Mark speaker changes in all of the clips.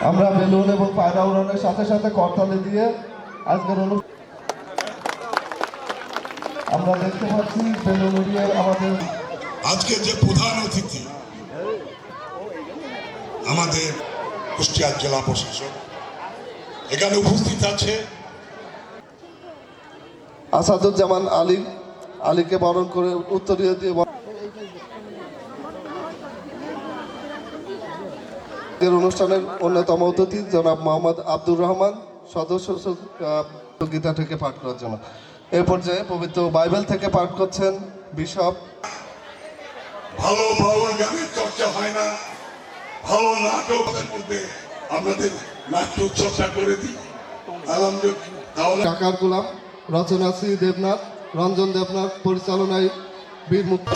Speaker 1: আমরা বেলুন এবং পায়রা উড়ানোর সাথে সাথে করতালি দিয়ে আজকের আমরা দেখতে পাচ্ছি বেলুন উড়িয়ে আমাদের
Speaker 2: আজকে যে প্রধান অতিথি আমাদের কুষ্টিয়ার জেলা প্রশাসক এখানে উপস্থিত আছে
Speaker 1: আসাদুজ্জামান আলী আলীকে বরণ করে উত্তরীয় দিয়ে বরণ- আজকের অনুষ্ঠানের অন্যতম অতিথি জনাব মোহাম্মদ আব্দুর রহমান সদস্য গীতা থেকে পাঠ করার জন্য। এ পর্যায়ে পবিত্র বাইবেল থেকে পাঠ করছেন বিশপ।
Speaker 2: ভালো বাউল গানের চর্চা হয় না ভালো নাটকের মধ্যে আপনাদের নাট্য চর্চা করে দিই।
Speaker 1: কাকার গোলাম রচনা শ্রী দেবনাথ রঞ্জন দেবনাথ পরিচালনায় বীর মুক্ত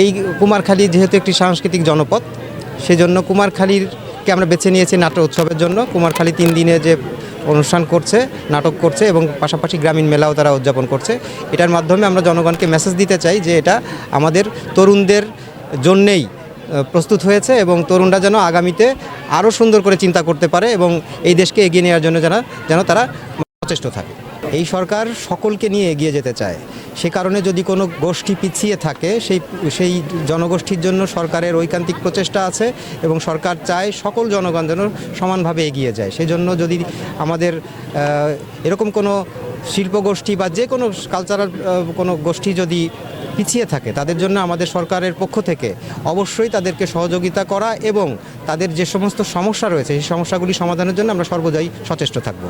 Speaker 3: এই কুমারখালী যেহেতু একটি সাংস্কৃতিক জনপদ, সেজন্য কুমারখালীরকে আমরা বেছে নিয়েছি নাটক উৎসবের জন্য। কুমারখালী তিন দিনে যে অনুষ্ঠান করছে, নাটক করছে এবং পাশাপাশি গ্রামীণ মেলাও তারা উদযাপন করছে। এটার মাধ্যমে আমরা জনগণকে মেসেজ দিতে চাই যে এটা আমাদের তরুণদের জন্যেই প্রস্তুত হয়েছে এবং তরুণরা যেন আগামীতে আরও সুন্দর করে চিন্তা করতে পারে এবং এই দেশকে এগিয়ে নেওয়ার জন্য যেন যেন তারা সচেষ্ট থাকে। এই সরকার সকলকে নিয়ে এগিয়ে যেতে চায়। সে কারণে যদি কোনো গোষ্ঠী পিছিয়ে থাকে, সেই সেই জনগোষ্ঠীর জন্য সরকারের ঐকান্তিক প্রচেষ্টা আছে এবং সরকার চায় সকল জনগণ যেন সমানভাবে এগিয়ে যায়। সেই জন্য যদি আমাদের এরকম কোনো শিল্পগোষ্ঠী বা যে কোনো কালচারাল কোনো গোষ্ঠী যদি পিছিয়ে থাকে, তাদের জন্য আমাদের সরকারের পক্ষ থেকে অবশ্যই তাদেরকে সহযোগিতা করা এবং তাদের যে সমস্ত সমস্যা রয়েছে, সেই সমস্যাগুলি সমাধানের জন্য আমরা সর্বদাই সচেষ্ট থাকব।